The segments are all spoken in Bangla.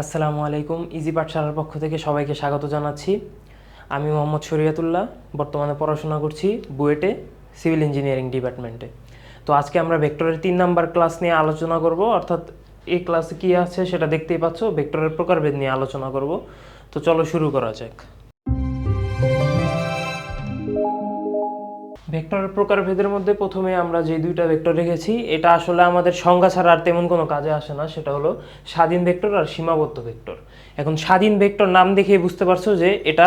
আসসালামু আলাইকুম ইজি পাঠশালার পক্ষ থেকে সবাইকে স্বাগত জানাচ্ছি। আমি মোহাম্মদ শরিয়াতুল্লাহ, বর্তমানে পড়াশোনা করছি বুয়েটে, সিভিল ইঞ্জিনিয়ারিং ডিপার্টমেন্টে। তো আজকে আমরা ভেক্টরের তিন নাম্বার ক্লাস নিয়ে আলোচনা করব, অর্থাৎ এই ক্লাসে কী আছে সেটা দেখতেই পাচ্ছ, ভেক্টরের প্রকারভেদ নিয়ে আলোচনা করব। তো চলো শুরু করা যাক। ভেক্টরের প্রকারভেদের মধ্যে প্রথমে আমরা যে দুইটা ভেক্টর রেখেছি, এটা আসলে আমাদের সংজ্ঞা ছাড়া আর তেমন কোনো কাজে আসে না, সেটা হলো স্বাধীন ভেক্টর আর সীমাবদ্ধ ভেক্টর। এখন স্বাধীন ভেক্টর নাম দেখেই বুঝতে পারছ যে এটা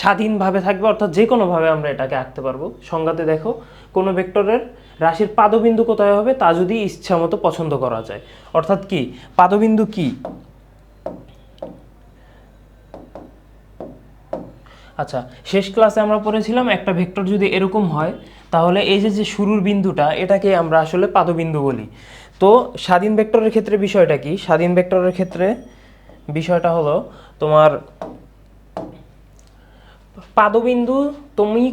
স্বাধীনভাবে থাকবে, অর্থাৎ যে কোনোভাবে আমরা এটাকে আঁকতে পারব। সংজ্ঞাতে দেখো, কোনো ভেক্টরের রাশির পাদবিন্দু কোথায় হবে? তা যদি ইচ্ছা মতো পছন্দ করা যায়। অর্থাৎ কি? পাদবিন্দু কি? আচ্ছা শেষ ক্লাসে আমরা পড়েছিলাম, একটা ভেক্টর যদি এরকম হয়, তাহলে এই যে যে শুরুর বিন্দুটা, এটাকে আমরা আসলে পাদবিন্দু বলি। তো স্বাধীন ভেক্টরের ক্ষেত্রে বিষয়টা কি? স্বাধীন ভেক্টরের ক্ষেত্রে বিষয়টা হলো তোমার পাদবিন্দু তুমি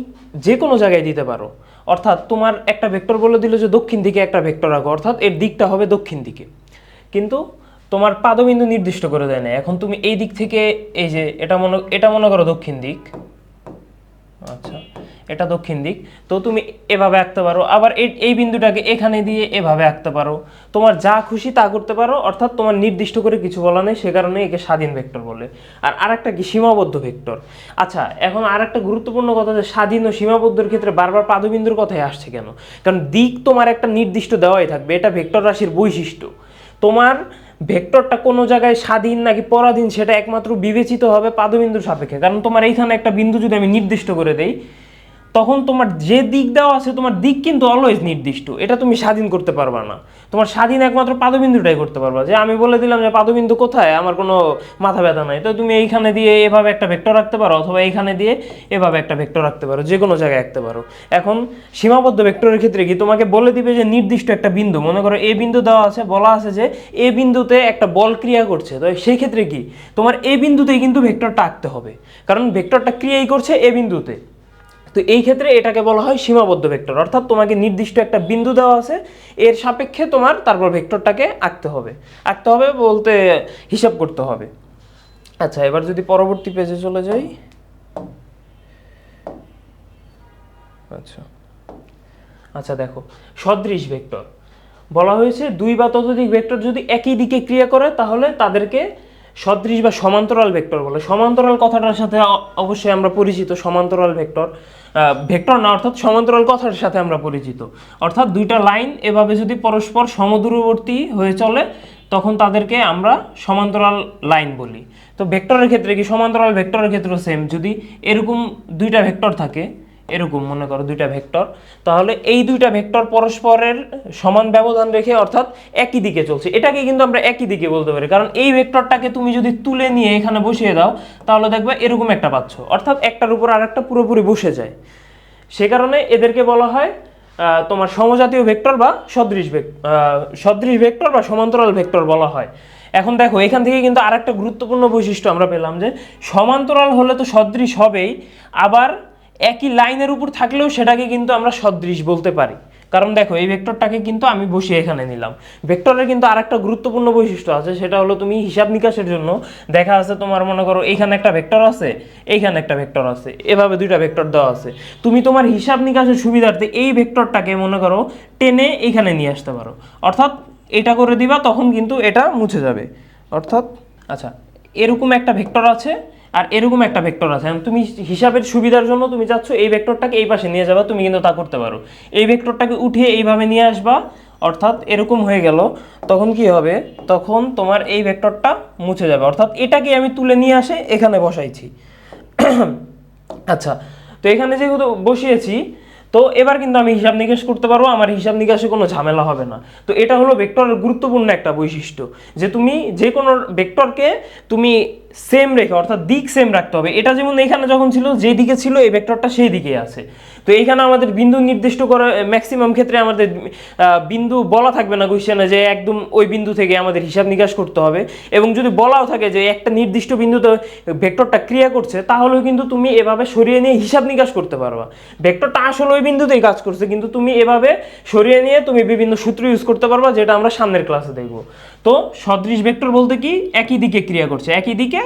যে কোনো জায়গায় দিতে পারো। অর্থাৎ তোমার একটা ভেক্টর বলে দিল যে দক্ষিণ দিকে একটা ভেক্টর রাখো, অর্থাৎ এর দিকটা হবে দক্ষিণ দিকে। কিন্তু তোমার পাদবিন্দু নির্দিষ্ট করে দেয় না এখন তুমি এই দিক থেকে এই যে এটা মনে এটা মনে করো দক্ষিণ দিক। আচ্ছা এটা দক্ষিণ দিক। তো তুমি এভাবে আঁকতে পারো। আবার এই বিন্দুটাকে এখানে দিয়ে এভাবে আঁকতে পারো। তোমার যা খুশি তা করতে পারো। অর্থাৎ তোমার নির্দিষ্ট করে কিছু বলা নেই। সে কারণে একে স্বাধীন ভেক্টর বলে। আর আরেকটা কি? সীমাবদ্ধ ভেক্টর। আচ্ছা এখন আরেকটা গুরুত্বপূর্ণ কথা যে স্বাধীন ও সীমাবদ্ধর ক্ষেত্রে বারবার পাদবিন্দুর কথাই আসছে কেন? কারণ দিক তোমার একটা নির্দিষ্ট দেওয়াই থাকবে। এটা ভেক্টর রাশির বৈশিষ্ট্য। তোমার ভেক্টরটা কোনো জায়গায় স্বাধীন নাকি পরাধীন সেটা একমাত্র বিবেচিত হবে পাদবিন্দুর সাপেক্ষে। কারণ তোমার এইখানে একটা বিন্দু যদি আমি নির্দিষ্ট করে দেই তখন তোমার যে দিক দেওয়া আছে, তোমার দিক কিন্তু অলওয়েজ নির্দিষ্ট। এটা তুমি স্বাধীন করতে পারবা না। তোমার স্বাধীন একমাত্র পাদবিন্দুটাই করতে পারবা। যে আমি বলে দিলাম যে পাদবিন্দু কোথায়, আমার কোনো মাথা ব্যথা নাই। তো তুমি এইখানে দিয়ে এভাবে একটা ভেক্টর রাখতে পারো, অথবা এইখানে দিয়ে এভাবে একটা ভেক্টর রাখতে পারো, যে কোনো জায়গায় রাখতে পারো। এখন সীমাবদ্ধ ভেক্টরের ক্ষেত্রে কি তোমাকে বলে দিবে যে নির্দিষ্ট একটা বিন্দু? মনে করো এ বিন্দু দেওয়া আছে, বলা আছে যে এ বিন্দুতে একটা বল ক্রিয়া করছে। তো সেই ক্ষেত্রে কি? তোমার এ বিন্দুতেই কিন্তু ভেক্টরটা আঁকতে হবে। কারণ ভেক্টরটা ক্রিয়াই করছে এ বিন্দুতে। তো এই ক্ষেত্রে এটাকে বলা হয় সীমাবদ্ধ ভেক্টর। অর্থাৎ তোমাকে নির্দিষ্ট একটা বিন্দু দেওয়া আছে, এর সাপেক্ষে তোমার তারপর ভেক্টরটাকে আঁকতে হবে। আঁকতে হবে বলতে হিসাব করতে হবে। আচ্ছা এবার যদি পরবর্তী পেজে চলে যাই। আচ্ছা। আচ্ছা দেখো, সদৃশ ভেক্টর। বলা হয়েছে দুই বা ততোধিক ভেক্টর যদি একই দিকে ক্রিয়া করে, তাহলে তাদেরকে সদৃশ বা সমান্তরাল ভেক্টর বলে। সমান্তরাল কথাটার সাথে অবশ্যই আমরা পরিচিত, সমান্তরাল ভেক্টর। ভেক্টর না, অর্থাৎ সমান্তরাল কথার সাথে আমরা পরিচিত। অর্থাৎ দুইটা লাইন এভাবে যদি পরস্পর সমদূরবর্তী হয়ে চলে, তখন তাদেরকে আমরা সমান্তরাল লাইন বলি। তো ভেক্টরের ক্ষেত্রে কি? সমান্তরাল ভেক্টরের ক্ষেত্রেও সেম যদি এরকম দুইটা ভেক্টর থাকে এরকম মনে করো দুইটা ভেক্টর। তাহলে এই দুইটা ভেক্টর পরস্পরের সমান ব্যবধান রেখে অর্থাৎ একই দিকে চলছে। এটাকে কিন্তু আমরা একই দিকে বলতে পারি। কারণ এই ভেক্টরটাকে তুমি যদি তুলে নিয়ে এখানে বসিয়ে দাও, তাহলে দেখবে এরকম একটা পাচ্ছ। অর্থাৎ একটার উপর আরেকটা পুরোপুরি বসে যায়। সে কারণে এদেরকে বলা হয় তোমার সমজাতীয় ভেক্টর বা সদৃশ সদৃশ ভেক্টর বা সমান্তরাল ভেক্টর বলা হয়। এখন দেখো, এখান থেকে কিন্তু আরেকটা গুরুত্বপূর্ণ বৈশিষ্ট্য আমরা পেলাম যে, সমান্তরাল হলে তো সদৃশ হবেই, আবার একই লাইনের উপর থাকলেও সেটাকে কিন্তু আমরা সদৃশ বলতে পারি। কারণ দেখো, এই ভেক্টরটাকে কিন্তু আমি বসিয়ে এখানে নিলাম। ভেক্টরের কিন্তু আরেকটা গুরুত্বপূর্ণ বৈশিষ্ট্য আছে, সেটা হলো তুমি হিসাব নিকাশের জন্য দেখা আছে তোমার, মনে করো, এইখানে একটা ভেক্টর আছে, এইখানে একটা ভেক্টর আছে, এভাবে দুইটা ভেক্টর দেওয়া আছে। তুমি তোমার হিসাব নিকাশের সুবিধার্থে এই ভেক্টরটাকে, মনে করো, টেনে এইখানে নিয়ে আসতে পারো। অর্থাৎ এটা করে দিবা, তখন কিন্তু এটা মুছে যাবে। অর্থাৎ আচ্ছা এরকম একটা ভেক্টর আছে আর এরকম একটা ভেক্টর আছে। তুমি হিসাবের সুবিধার জন্য তুমি চাচ্ছ এই ভেক্টরটাকে এই পাশে নিয়ে যাবা, তুমি কিন্তু তা করতে পারো। এই ভেক্টরটাকে উঠিয়ে এইভাবে নিয়ে আসবা, অর্থাৎ এরকম হয়ে গেল, তখন কি হবে? তখন তোমার এই ভেক্টরটা মুছে যাবে। অর্থাৎ এটাকে আমি তুলে নিয়ে আসে, এখানে বসাইছি। আচ্ছা তো এখানে যেহেতু বসিয়েছি, তো এবার কিন্তু আমি হিসাব নিকাশ করতে পারব, আমার হিসাব নিকাশে কোনো ঝামেলা হবে না। তো এটা হলো ভেক্টরের গুরুত্বপূর্ণ একটা বৈশিষ্ট্য, যে তুমি যে কোনো ভেক্টরকে তুমি সেম রেখে, অর্থাৎ দিক সেম রাখতে হবে। এটা যেমন এখানে যখন ছিল, যে দিকে ছিল, এই ভেক্টরটা সেই দিকে আছে। তো এইখানে আমাদের বিন্দু নির্দিষ্ট করে ম্যাক্সিমাম ক্ষেত্রে আমাদের বিন্দু বলা থাকবে না কোয়েশ্চেনে যে একদম ওই বিন্দু থেকে আমাদের হিসাব নিকাশ করতে হবে। এবং যদি বলাও থাকে যে একটা নির্দিষ্ট বিন্দুতে ভেক্টরটা ক্রিয়া করছে, তাহলেও কিন্তু তুমি এভাবে সরিয়ে নিয়ে হিসাব নিকাশ করতে পারবা। ভেক্টরটা আসলে ওই বিন্দুতেই কাজ করছে, কিন্তু তুমি এভাবে সরিয়ে নিয়ে তুমি বিভিন্ন সূত্র ইউজ করতে পারবা, যেটা আমরা সামনের ক্লাসে দেখব। তো সদৃশ ভেক্টর বলতে কি? একই দিকে ক্রিয়া করছে। একই দিকে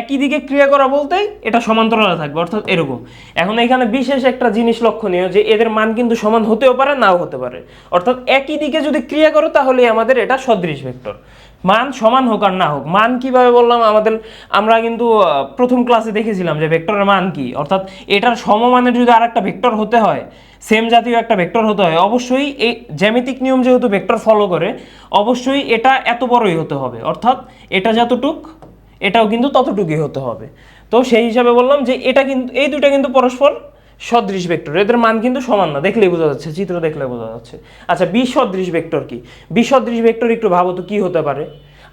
একই দিকে ক্রিয়া করা বলতেই এটা সমান্তরালে থাকবে, অর্থাৎ এরকম। এখন এখানে বিশেষ একটা জিনিস লক্ষণীয় যে এদের মান কিন্তু সমান হতেও পারে, নাও হতে পারে। অর্থাৎ একই দিকে যদি ক্রিয়া করো তাহলে আমাদের এটা সদৃশ ভেক্টর। মান সমান হোক আর না হোক, মান কীভাবে বললাম? আমাদের, আমরা কিন্তু প্রথম ক্লাসে দেখেছিলাম যে ভেক্টরের মান কি। অর্থাৎ এটার সমমানের যদি আর একটা ভেক্টর হতে হয় সেম জাতীয় একটা ভেক্টর হতে হয়। অবশ্যই এই জ্যামিতিক নিয়ম যেহেতু ভেক্টর ফলো করে, অবশ্যই এটা এত বড়ই হতে হবে। অর্থাৎ এটা যতটুক, এটাও কিন্তু ততটুকুই হতে হবে। তো সেই হিসাবে বললাম যে এটা কিন্তু এই দুটা কিন্তু পরস্পর সদৃশ ভেক্টর এদের মান কিন্তু সমান না। দেখলেই বোঝা যাচ্ছে, চিত্র দেখলে বোঝা যাচ্ছে। আচ্ছা বিসদৃশ ভেক্টর কি? বিসদৃশ ভেক্টর একটু ভাবো তো কি হতে পারে?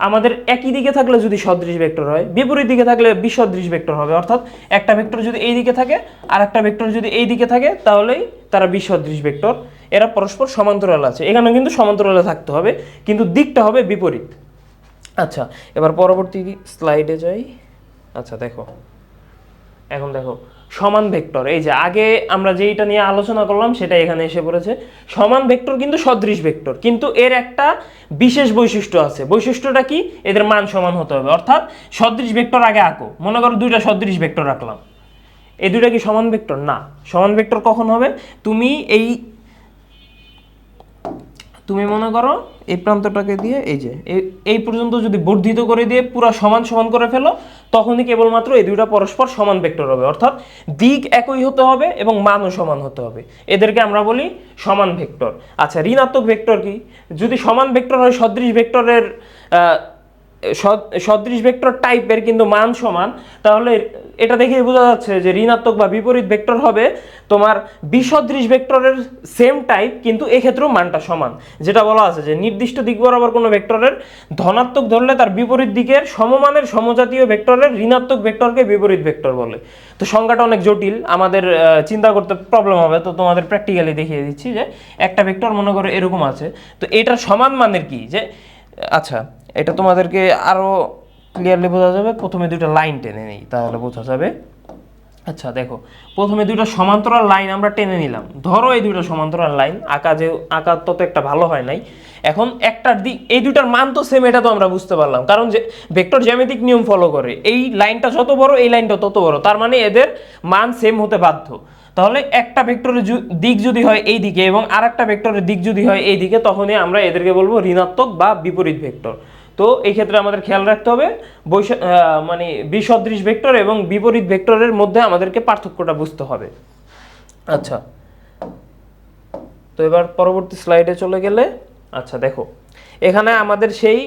আমাদের একই দিকে থাকলে যদি সদৃশ ভেক্টর হয়, বিপরীত দিকে থাকলে বিসদৃশ ভেক্টর হবে। অর্থাৎ একটা ভেক্টর যদি এই দিকে থাকে আর একটা ভেক্টর যদি এই দিকে থাকে, তাহলেই তারা বিসদৃশ ভেক্টর। এরা পরস্পর সমান্তরাল আছে। এখানেও কিন্তু সমান্তরালে থাকতে হবে, কিন্তু দিকটা হবে বিপরীত। আচ্ছা এবার পরবর্তী স্লাইডে যাই। আচ্ছা দেখো। এখন দেখো সমান ভেক্টর। এই যে আগে আমরা যেইটা নিয়ে আলোচনা করলাম সেটা এখানে এসে পড়েছে। সমান ভেক্টর কিন্তু সদৃশ ভেক্টর, কিন্তু এর একটা বিশেষ বৈশিষ্ট্য আছে। বৈশিষ্ট্যটা কি? এদের মান সমান হতে হবে। অর্থাৎ সদৃশ ভেক্টর আগে আঁকো। মনে করো দুইটা সদৃশ ভেক্টর রাখলাম এই দুইটা কি সমান ভেক্টর? না। সমান ভেক্টর কখন হবে? তুমি এই, তুমি মনে করো এই প্রান্তটাকে দিয়ে এই যে এই পর্যন্ত যদি বর্ধিত করে দিয়ে পুরো সমান সমান করে ফেলো তখনই কেবলমাত্র এই দুইটা পরস্পর সমান ভেক্টর হবে। অর্থাৎ দিক একই হতে হবে এবং মানও সমান হতে হবে। এদেরকে আমরা বলি সমান ভেক্টর। আচ্ছা ঋণাত্মক ভেক্টর কি? যদি সমান ভেক্টর হয়, সদৃশ ভেক্টরের সদৃশ ভেক্টর টাইপের কিন্তু মান সমান। তাহলে এটা দেখেই বোঝা যাচ্ছে যে ঋণাত্মক বা বিপরীত ভেক্টর হবে তোমার বিসদৃশ ভেক্টরের সেম টাইপ কিন্তু এক্ষেত্রেও মানটা সমান। যেটা বলা আছে যে নির্দিষ্ট দিক বরাবর কোনো ভেক্টরের ধনাত্মক ধরলে তার বিপরীত দিকের সমমানের সমজাতীয় ভেক্টরের ঋণাত্মক ভেক্টরকে বিপরীত ভেক্টর বলে। তো সংজ্ঞাটা অনেক জটিল, আমাদের চিন্তা করতে প্রবলেম হবে। তো তোমাদের প্র্যাকটিক্যালি দেখিয়ে দিচ্ছি যে একটা ভেক্টর মনে করো এরকম আছে। তো এটার সমান মানের কি? যে আচ্ছা এটা তোমাদেরকে আরও ক্লিয়ারলি বোঝা যাবে। প্রথমে দুটো লাইন টেনে নেই, তাহলে বোঝা যাবে। আচ্ছা দেখো। প্রথমে দুটো সমান্তরাল লাইন আমরা টেনে নিলাম। ধরো এই দুটো সমান্তরাল লাইন আঁকা যে আঁকা তত একটা ভালো হয় নাই। এখন একটার দিক, এই দুটার মান তো সেম এটা তো আমরা বুঝতে পারলাম। কারণ যে ভেক্টর জ্যামিতিক নিয়ম ফলো করে। এই লাইনটা যত বড়, এই লাইনটা তত বড়। তার মানে এদের মান সেম হতে বাধ্য। তাহলে একটা ভেক্টরের দিক যদি হয় এই দিকে এবং আর একটা ভেক্টরের দিক যদি হয় এই দিকে, তখনই আমরা এদেরকে বলব ঋণাত্মক বা বিপরীত ভেক্টর তো এই ক্ষেত্রে আমাদের খেয়াল রাখতে হবে, বৈশ মানে বিসদৃশ ভেক্টর এবং বিপরীত ভেক্টরের মধ্যে আমাদেরকে পার্থক্যটা বুঝতে হবে। আচ্ছা। তো এবার পরবর্তী স্লাইডে চলে গেলে আচ্ছা দেখো, এখানে আমাদের সেই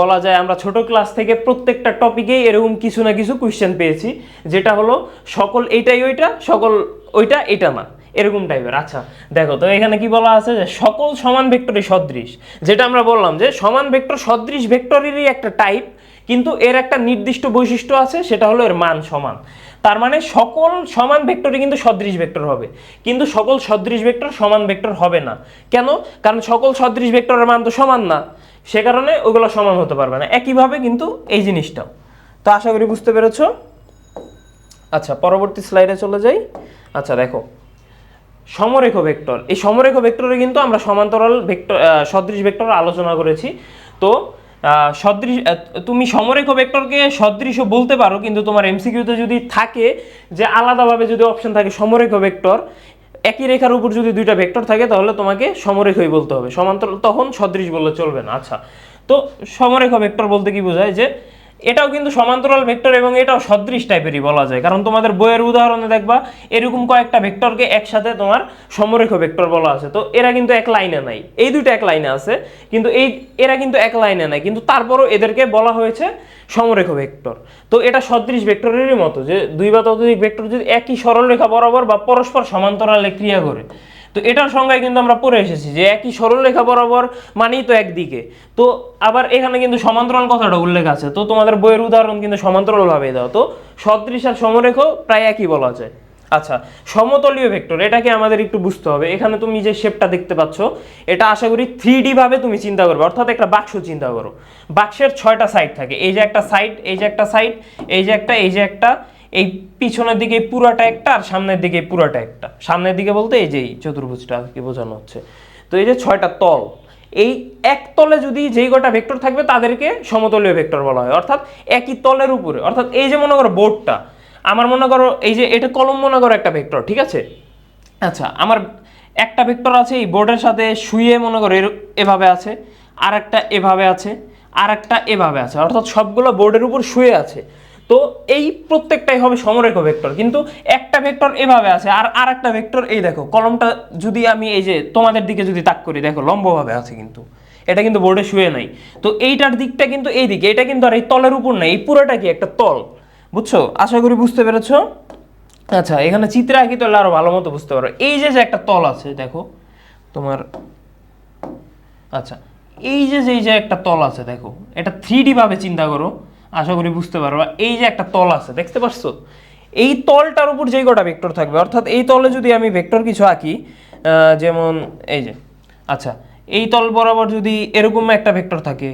বলা যায় আমরা ছোট ক্লাস থেকে প্রত্যেকটা টপিকেই এরকম কিছু না কিছু কোয়েশ্চেন পেয়েছি, যেটা হলো সকল এইটাই ওইটা, সকল ওইটা এটা না। এরকম টাইপের আচ্ছা দেখো, তো এখানে কি বলা আছে যে সকল সমান ভেক্টরই সদৃশ। যেটা আমরা বললাম যে সমান ভেক্টর সদৃশ ভেক্টরেরই একটা টাইপ কিন্তু এর একটা নির্দিষ্ট বৈশিষ্ট্য আছে, সেটা হলো এর মান সমান। তার মানে সকল সমান ভেক্টরই কিন্তু সদৃশ ভেক্টর হবে। কিন্তু সকল সদৃশ ভেক্টর সমান ভেক্টর হবে না। কেন? কারণ সকল সদৃশ ভেক্টরের মান তো সমান না। সে কারণে ওগুলো সমান হতে পারবে না। একইভাবে কিন্তু এই জিনিসটাও। তো আশা করি বুঝতে পেরেছ? আচ্ছা পরবর্তী স্লাইডে চলে যাই। আচ্ছা দেখো সমরেখ ভেক্টর। এই সমরেখ ভেক্টরে কিন্তু আমরা সমান্তরাল ভেক্টর সদৃশ ভেক্টর আলোচনা করেছি। তো সদৃশ তুমি সমরেখ ভেক্টরকে সদৃশ বলতে পারো, কিন্তু তোমার এমসিকিউতে যদি থাকে যে আলাদাভাবে যদি অপশন থাকে সমরেখ ভেক্টর, একই রেখার উপর যদি দুইটা ভেক্টর থাকে, তাহলে তোমাকে সমরেখই বলতে হবে। সমান্তরাল তখন সদৃশ বললে চলবে না। আচ্ছা তো সমরেখ ভেক্টর বলতে কি বোঝায় যে এটাও কিন্তু সমান্তরাল ভেক্টর এবং এটাও সদৃশ টাইপেরই বলা যায়। কারণ তোমাদের বইয়ের উদাহরণে দেখবা, এরকম কয়েকটা ভেক্টরকে একসাথে তোমার সমরেখ ভেক্টর বলা আছে। তো এরা কিন্তু এক লাইনে নাই। এই দুটো এক লাইনে আছে, কিন্তু এই, এরা কিন্তু এক লাইনে নাই। কিন্তু তারপরও এদেরকে বলা হয়েছে সমরেখ ভেক্টর। তো এটা সদৃশ ভেক্টরেরই মতো যে দুই বা ততোধিক ভেক্টর যদি একই সরলরেখা বরাবর বা পরস্পর সমান্তরালে ক্রিয়া করে। তো এটার সংজ্ঞায় কিন্তু আমরা পড়ে এসেছি যে একই সরলরেখা বরাবর মানেই তো একদিকে। তো আবার এখানে কিন্তু সমান্তরাল কথাটা উল্লেখ আছে। তো তোমাদের বইয়ের উদাহরণ কিন্তু সমান্তরালভাবে দাও। তো সদৃশ আর সমরেখ প্রায় একই বলা যায়। আচ্ছা সমতলীয় ভেক্টর, এটাকে আমাদের একটু বুঝতে হবে। এখানে তুমি যে শেপটা দেখতে পাচ্ছ, এটা আশা করি থ্রি ভাবে তুমি চিন্তা করবে। অর্থাৎ একটা বাক্স চিন্তা করো। বাক্সের ছয়টা সাইড থাকে। এই যে একটা সাইড এই যে একটা সাইড এই যে একটা, এই যে একটা এই পিছনের দিকে পুরাটা একটা আর সামনের দিকে পুরাটা একটা। সামনের দিকে বলতে এই যে এই চতুর্ভুজটা কি বোঝানো হচ্ছে। তো এই যে ছয়টা তল, এই এক তলে যদি যেই কটা ভেক্টর থাকবে তাদেরকে সমতলীয় ভেক্টর বলা হয়। অর্থাৎ একই তলের উপরে। অর্থাৎ এই যে মনে করো বোর্ডটা, আমার মনে করো এই যে এটা কলম মনে করো একটা ভেক্টর, ঠিক আছে? আচ্ছা আমার একটা ভেক্টর আছে এই বোর্ডের সাথে শুয়ে মনে করো এভাবে আছে আর একটা এভাবে আছে আর একটা এভাবে আছে। অর্থাৎ সবগুলো বোর্ডের উপর শুয়ে আছে। তো এই প্রত্যেকটাই হবে সমরেখ ভেক্টর। কিন্তু একটা ভেক্টর এভাবে আছে, আর আর একটা ভেক্টর এই দেখো, কলমটা যদি আমি এই যে তোমাদের দিকে যদি তাক করি, দেখো লম্বভাবে আছে কিন্তু। এটা কিন্তু বোর্ডে শুয়ে নাই। তো এইটার দিকটা কিন্তু এই দিকে, এটা কিন্তু আর এই তলের উপর নাই, এই পুরোটা কি একটা তল? বুঝছ? আশা করি বুঝতে পেরেছ? আচ্ছা এখানে চিত্রে আঁকি তাহলে আরও ভালো মতো বুঝতে পারো। এই যে যে একটা তল আছে, দেখো, তোমার আচ্ছা এই যে যে যে একটা তল আছে, দেখো, এটা থ্রি ভাবে চিন্তা করো। আশা করি বুঝতে পারবা। এই যে একটা তল আছে, দেখতে পারছ? এই তলটার উপর যেই কটা ভেক্টর থাকবে, অর্থাৎ এই তলে যদি আমি ভেক্টর কিছু আঁকি যেমন এই যে আচ্ছা এই তল বরাবর যদি এরকম একটা ভেক্টর থাকে,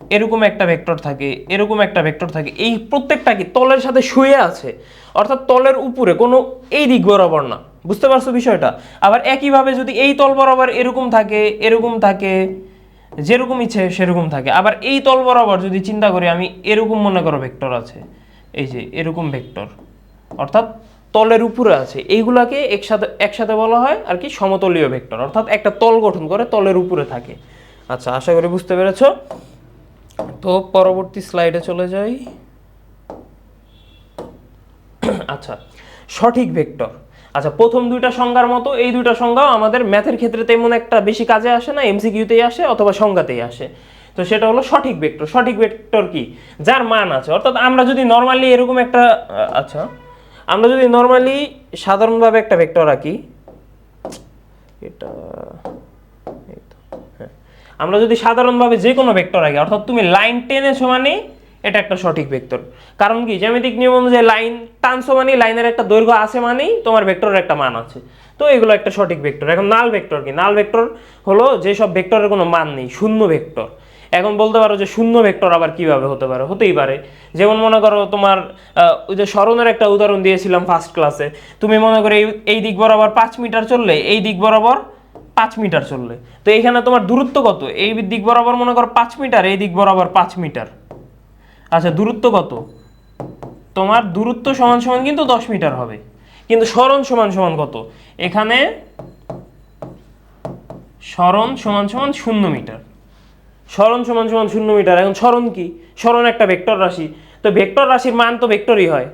এরকম একটা ভেক্টর থাকে, এরকম একটা ভেক্টর থাকে, এই প্রত্যেকটা কি তলের সাথে শুয়ে আছে? অর্থাৎ তলের উপরে কোনো এই দিক বরাবর না। বুঝতে পারছ বিষয়টা? আবার একইভাবে যদি এই তল বরাবর এরকম থাকে এরকম থাকে যেরকম ইচ্ছে সেরকম থাকে। আবার এই তল বরাবর যদি চিন্তা করি, আমি এরকম মনে করো ভেক্টর আছে। এই যে, এরকম ভেক্টর অর্থাৎ তলের উপরে আছে। এইগুলাকে একসাথে একসাথে বলা হয় আর কি সমতলীয় ভেক্টর অর্থাৎ একটা তল গঠন করে তলের উপরে থাকে। আচ্ছা আশা করি বুঝতে পেরেছ? তো পরবর্তী স্লাইডে চলে যাই। আচ্ছা সঠিক ভেক্টর। আচ্ছা প্রথম দুইটা সংজ্ঞার মতো এই দুইটা সংজ্ঞাও আমাদের ম্যাথের ক্ষেত্রে তেমন একটা বেশি কাজে আসে না, এমসিকিউতেই আসে অথবা সংজ্ঞাতেই আসে। তো সেটা হলো সঠিক ভেক্টর। সঠিক ভেক্টর কি? যার মান আছে। অর্থাৎ আমরা যদি নর্মালি এরকম একটা আচ্ছা আমরা যদি নর্মালি সাধারণভাবে একটা ভেক্টর আঁকি, এটা হ্যাঁ। আমরা যদি সাধারণভাবে যে কোনো ভেক্টর আঁকি, অর্থাৎ তুমি লাইন টেনেছো মানে এটা একটা সঠিক ভেক্টর কারণ কি? জ্যামিতিক নিয়ম অনুযায়ী লাইন টানছো মানে লাইনের একটা দৈর্ঘ্য আছে মানেই তোমার ভেক্টরের একটা মান আছে। তো এগুলো একটা সঠিক ভেক্টর এখন নাল ভেক্টর কি? নাল ভেক্টর হলো যেসব ভেক্টরের কোনো মান নেই, শূন্য ভেক্টর এখন বলতে পারো যে শূন্য ভেক্টর আবার কীভাবে হতে পারে? হতেই পারে। যেমন মনে করো তোমার ওই যে স্মরণের একটা উদাহরণ দিয়েছিলাম ফার্স্ট ক্লাসে তুমি মনে করো এই এই দিক বরাবর পাঁচ মিটার চললে, এই দিক বরাবর পাঁচ মিটার চললে। তো এইখানে তোমার দূরত্ব কত? এই দিক বরাবর মনে করো পাঁচ মিটার, এই দিক বরাবর পাঁচ মিটার। আচ্ছা দূরত্ব কত? তোমার দূরত্ব সমান সমান কিন্তু দশ মিটার হবে। কিন্তু স্মরণ সমান সমান কত? এখানে স্মরণ সমান সমান শূন্য মিটার। স্মরণ সমান সমান শূন্য মিটার। এখন স্মরণ কি? স্মরণ একটা ভেক্টর রাশি। তো ভেক্টর রাশির মান তো ভেক্টরই হয়।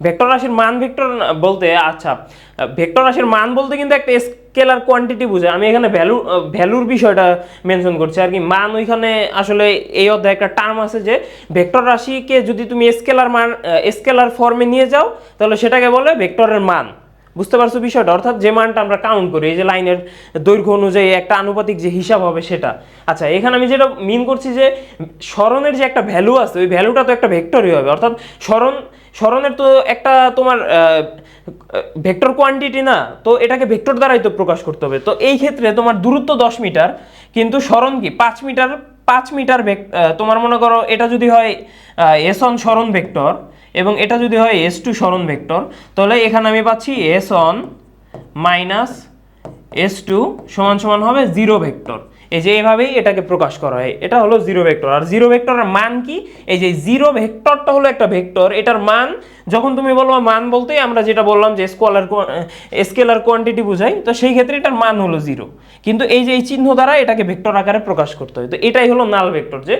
ভেক্টর রাশির মান ভেক্টর বলতে আচ্ছা ভেক্টর রাশির মান বলতে কিন্তু একটা স্কেলার কোয়ান্টিটি বুঝে। আমি এখানে ভ্যালু ভ্যালুর বিষয়টা মেনশন করছি আর কি। মান ওইখানে আসলে এই অধ্যায়ে একটা টার্ম আছে যে ভেক্টর রাশিকে যদি তুমি স্কেলার মান স্কেলার ফর্মে নিয়ে যাও, তাহলে সেটাকে বলে ভেক্টরের মান। বুঝতে পারছ বিষয়টা? অর্থাৎ যে মানটা আমরা কাউন্ট করি, এই যে লাইনের দৈর্ঘ্য অনুযায়ী একটা আনুপাতিক যে হিসাব হবে সেটা। আচ্ছা এখানে আমি যেটা মিন করছি যে, স্মরণের যে একটা ভ্যালু আছে, ওই ভ্যালুটা তো একটা ভেক্টরই হবে। অর্থাৎ স্মরণ, স্মরণের তো একটা তোমার ভেক্টর কোয়ান্টিটি না, তো এটাকে ভেক্টর দ্বারাই তো প্রকাশ করতে হবে। তো এই ক্ষেত্রে তোমার দূরত্ব দশ মিটার, কিন্তু স্মরণ কি? পাঁচ মিটার পাঁচ মিটার তোমার মনে করো এটা যদি হয় এস অন স্মরণ ভেক্টর এবং এটা যদি হয় এস টু স্মরণ ভেক্টর, তাহলে এখানে আমি পাচ্ছি S on minus S two সমান সমান হবে জিরো ভেক্টর। এই যে এইভাবেই এটাকে প্রকাশ করা হয়। এটা হলো জিরো ভেক্টর আর জিরো ভেক্টরের মান কি? এই যে জিরো ভেক্টরটা হলো একটা ভেক্টর এটার মান, যখন তুমি বলব মান বলতেই আমরা যেটা বললাম যে স্কোয়ালার স্কেলার কোয়ান্টিটি বুঝাই, তো সেই ক্ষেত্রে এটার মান হলো জিরো কিন্তু এই যে এই চিহ্ন দ্বারা এটাকে ভেক্টর আকারে প্রকাশ করতে হয়। তো এটাই হলো নাল ভেক্টর যে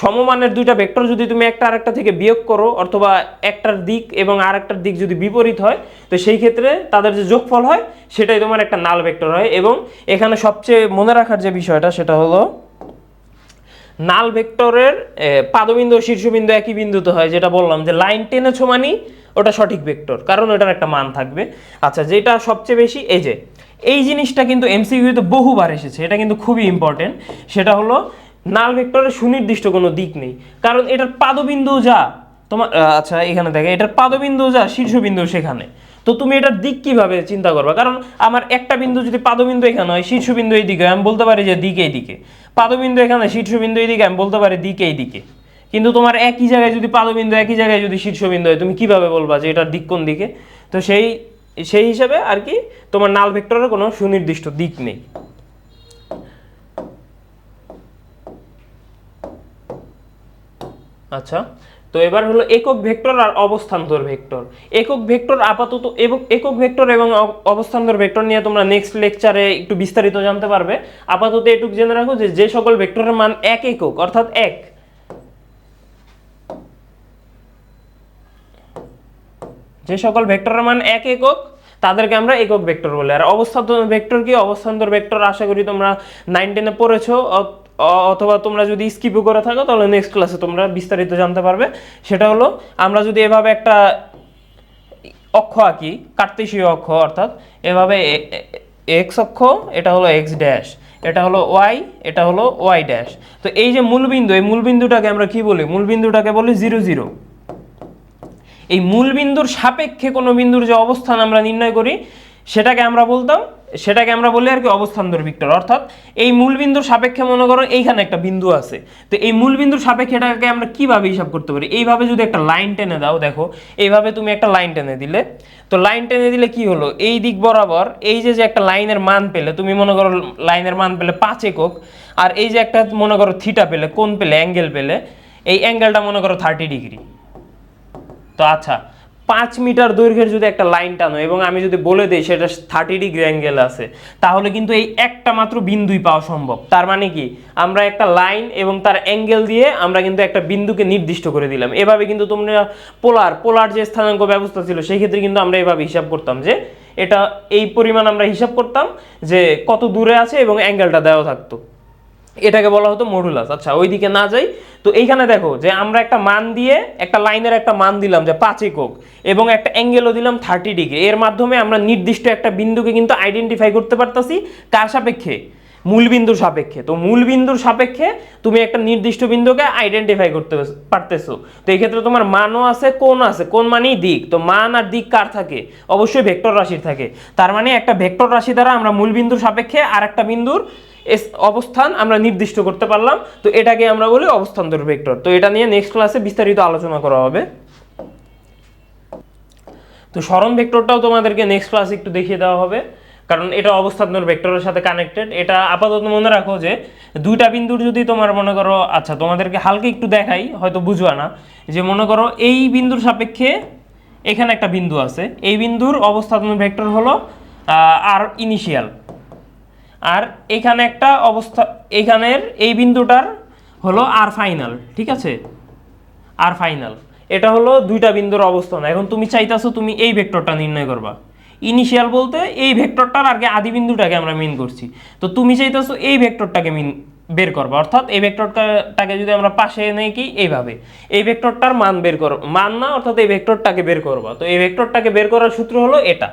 সমমানের দুইটা ভেক্টর যদি তুমি একটা আরেকটা থেকে বিয়োগ করো, অথবা একটার দিক এবং আরেকটার দিক যদি বিপরীত হয়, তো সেই ক্ষেত্রে তাদের যে যোগফল হয়, সেটাই তোমার একটা নাল ভেক্টর হয়। এবং এখানে সবচেয়ে মনে রাখার যে বিষয়টা, সেটা হলো নাল ভেক্টরের পাদবিন্দু শীর্ষবিন্দু একই বিন্দুতে হয়, যেটা বললাম যে লাইন টেনেছো মানি ওটা সঠিক ভেক্টর কারণ ওটার একটা মান থাকবে। আচ্ছা যেটা সবচেয়ে বেশি, এই যে, এই জিনিসটা কিন্তু এমসিকিউতে বহুবার এসেছে, এটা কিন্তু খুবই ইম্পর্টেন্ট সেটা হলো নাল ভেক্টরের সুনির্দিষ্ট কোনো দিক নেই। কারণ এটার পাদবিন্দু যা তোমার আচ্ছা এখানে দেখে, এটার পাদবিন্দু যা, শীর্ষবিন্দু সেখানে। তো তুমি এটার দিক কীভাবে চিন্তা করবে? কারণ আমার একটা বিন্দু যদি পাদবিন্দু এখানে হয়, শীর্ষবিন্দু এই দিকে আমি বলতে পারি যে দিক এই দিকে পাদবিন্দু এখানে, শীর্ষবিন্দু এই দিকে আমি বলতে পারি দিক এই দিকে কিন্তু তোমার একই জায়গায় যদি পাদবিন্দু, একই জায়গায় যদি শীর্ষবিন্দু হয়, তুমি কীভাবে বলবা যে এটার দিক কোন দিকে? তো সেই সেই হিসাবে আর কি তোমার নাল ভেক্টরের কোনো সুনির্দিষ্ট দিক নেই। আচ্ছা তো এবার হলো একক ভেক্টর আর অবস্থান্তর ভেক্টর। একক ভেক্টর আপাতত এবং একক ভেক্টর এবং অব- অবস্থান্তর ভেক্টর নিয়ে তোমরা নেক্সট লেকচারে একটু বিস্তারিত জানতে পারবে। আপাতত এটুকু জেনে রাখো যে যে সকল ভেক্টরের মান এক একক, অর্থাৎ এক। যে সকল ভেক্টরের মান এক একক, তাদেরকে আমরা একক ভেক্টর বলি। আর অবস্থান্তর ভেক্টর কি? অবস্থান্তর ভেক্টর, আশা করি তোমরা নাইন টেনে পড়েছো। অথবা তোমরা যদি স্কিপও করে থাকো, তাহলে নেক্সট ক্লাসে তোমরা বিস্তারিত জানতে পারবে। সেটা হলো, আমরা যদি এভাবে একটা অক্ষ আঁকি কার্তেশীয় অক্ষ অর্থাৎ, এভাবে এক্স অক্ষ, এটা হলো এক্স ড্যাশ এটা হলো ওয়াই এটা হলো ওয়াই ড্যাশ তো এই যে মূলবিন্দু, এই মূলবিন্দুটাকে আমরা কি বলি? মূলবিন্দুটাকে বলি জিরো জিরো এই মূল বিন্দুর সাপেক্ষে কোনো বিন্দুর যে অবস্থান আমরা নির্ণয় করি, সেটাকে আমরা বলতাম সেটাকে আমরা বলি আর কি অবস্থান্তর ভিক্টর। অর্থাৎ এই মূল বিন্দুর সাপেক্ষে মনে করো এইখানে একটা বিন্দু আছে। তো এই মূল বিন্দুর সাপেক্ষে এটাকে আমরা কীভাবে হিসাব করতে পারি? এইভাবে যদি একটা লাইন টেনে দাও, দেখো, এইভাবে তুমি একটা লাইন টেনে দিলে। তো লাইন টেনে দিলে কি হলো? এই দিক বরাবর এই যে যে একটা লাইনের মান পেলে, তুমি মনে করো লাইনের মান পেলে পাঁচ একক, আর এই যে একটা মনে করো থিটা পেলে কোন পেলে, অ্যাঙ্গেল পেলে, এই অ্যাঙ্গেলটা মনে করো থার্টি ডিগ্রি তো আচ্ছা পাঁচ মিটার দৈর্ঘ্যের যদি একটা লাইন টানো এবং আমি যদি বলে দিই সেটা থার্টি ডিগ্রি অ্যাঙ্গেল আছে, তাহলে কিন্তু এই একটা মাত্র বিন্দুই পাওয়া সম্ভব। তার মানে কি? আমরা একটা লাইন এবং তার অ্যাঙ্গেল দিয়ে আমরা কিন্তু একটা বিন্দুকে নির্দিষ্ট করে দিলাম। এভাবে কিন্তু তোমরা পোলার পোলার যে স্থানাঙ্ক ব্যবস্থা ছিল, সেই ক্ষেত্রে কিন্তু আমরা এভাবে হিসাব করতাম যে এটা এই পরিমাণ আমরা হিসাব করতাম যে কত দূরে আছে এবং অ্যাঙ্গেলটা দেওয়া থাকতো। এটাকে বলা হতো মডুলাস আচ্ছা ওইদিকে না যাই তো এইখানে দেখো যে আমরা একটা মান দিয়ে একটা লাইনের একটা মান দিলাম যে পাঁচ একক এবং একটা অ্যাঙ্গেলও দিলাম থার্টি ডিগ্রি এর মাধ্যমে আমরা নির্দিষ্ট একটা বিন্দুকে কিন্তু আইডেন্টিফাই করতে পারতাছি। কার সাপেক্ষে মূল বিন্দুর সাপেক্ষে। তো মূল বিন্দুর সাপেক্ষে তুমি একটা নির্দিষ্ট বিন্দুকে আইডেন্টিফাই করতে পারতেছো। তো এই ক্ষেত্রে তোমার মানও আছে কোন আছে। কোন মানেই দিক। তো মান আর দিক কার থাকে? অবশ্যই ভেক্টর রাশির থাকে। তার মানে একটা ভেক্টর রাশি দ্বারা আমরা মূল বিন্দুর সাপেক্ষে আর একটা বিন্দুর অবস্থান আমরা নির্দিষ্ট করতে পারলাম। তো এটাকে আমরা বলি অবস্থান্তর ভেক্টর। তো এটা নিয়ে নেক্সট ক্লাসে বিস্তারিত আলোচনা করা হবে। তো স্মরণ ভেক্টরটাও তোমাদেরকে নেক্সট ক্লাসে একটু দেখিয়ে দেওয়া হবে। কারণ এটা অবস্থান্তর ভেক্টরের সাথে কানেক্টেড এটা আপাতত মনে রাখো যে দুইটা বিন্দুর যদি তোমার মনে করো আচ্ছা তোমাদেরকে হালকা একটু দেখাই, হয়তো বুঝবা না, যে মনে করো এই বিন্দুর সাপেক্ষে এখানে একটা বিন্দু আছে। এই বিন্দুর অবস্থান্তর ভেক্টর হলো আর ইনিশিয়াল আর এখানে একটা অবস্থা, এখানের এই বিন্দুটার হলো আর ফাইনাল ঠিক আছে? আর ফাইনাল এটা হলো দুইটা বিন্দুর অবস্থান। এখন তুমি চাইতাছো তুমি এই ভেক্টরটা নির্ণয় করবা। ইনিশিয়াল বলতে এই ভেক্টরটার আগে আদি বিন্দুটাকে আমরা মিন করছি। তো তুমি চাইতাছো এই ভেক্টরটাকে মিন বের করবা। অর্থাৎ এই ভেক্টরটাকে যদি আমরা পাশে এনে কি? এইভাবে। এই ভেক্টরটার মান বের করো। মান না, অর্থাৎ এই ভেক্টরটাকে বের করবা। তো এই ভেক্টরটাকে বের করার সূত্র হলো এটা।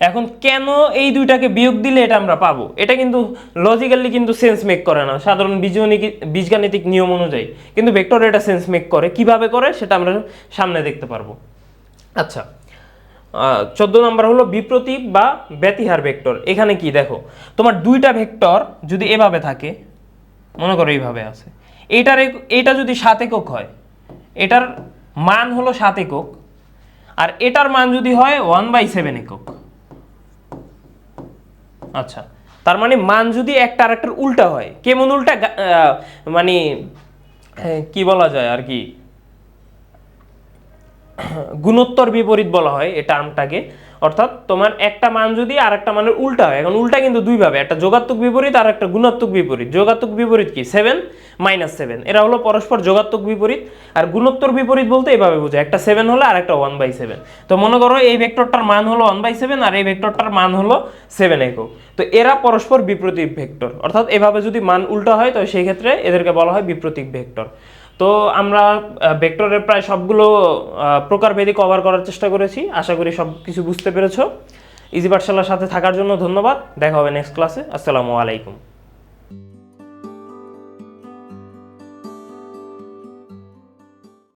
এখন কেন এই দুইটাকে বিয়োগ দিলে এটা আমরা পাবো? এটা কিন্তু লজিক্যালি কিন্তু সেন্স মেক করে না। সাধারণ বীজগণিক বীজগাণিতিক নিয়ম অনুযায়ী। কিন্তু ভেক্টর এটা সেন্স মেক করে। কীভাবে করে? সেটা আমরা সামনে দেখতে পারব। আচ্ছা। চোদ্দ নম্বর হলো বিপ্রতীপ বা ব্যতিহার ভেক্টর। এখানে কি দেখো, তোমার দুইটা ভেক্টর যদি এভাবে থাকে, মনে করো এইভাবে আছে, এইটার এক- এইটা যদি সাত একক হয়, এটার মান হলো সাত একক, আর এটার মান যদি হয় ওয়ান বাই সেভেন একক। আচ্ছা তার মানে মান যদি একটা আর একটার উল্টা হয়, কেমন উল্টা মানে কি বলা যায় আর কি? গুণোত্তর বিপরীত বলা হয় এই টার্মটাকে অর্থাৎ তোমার একটা মান যদি আর একটা মানের উল্টা হয়, এখন উল্টা কিন্তু দুইভাবে একটা যোগাত্মক বিপরীত আর একটা গুণাত্মক বিপরীত। যোগাত্মক বিপরীত কি? সেভেন মাইনাস সেভেন এরা হলো পরস্পর যোগাত্মক বিপরীত আর গুণোত্তর বিপরীত বলতে এভাবে বোঝায়, একটা সেভেন হলো আর একটা ওয়ান বাই সেভেন তো মনে করো এই ভেক্টরটার মান হলো ওয়ান বাই সেভেন আর এই ভেক্টরটার মান হলো সেভেন একক। তো এরা পরস্পর বিপ্রতীক ভেক্টর অর্থাৎ এভাবে যদি মান উল্টা হয়, তো সেই ক্ষেত্রে এদেরকে বলা হয় বিপ্রতীক ভেক্টর তো আমরা ভেক্টরের প্রায় সবগুলো প্রকারভেদে কভার করার চেষ্টা করেছি। আশা করি সব কিছু বুঝতে পেরেছ। ইজি পাঠশালার সাথে থাকার জন্য ধন্যবাদ। দেখা হবে নেক্সট ক্লাসে আসসালামু আলাইকুম।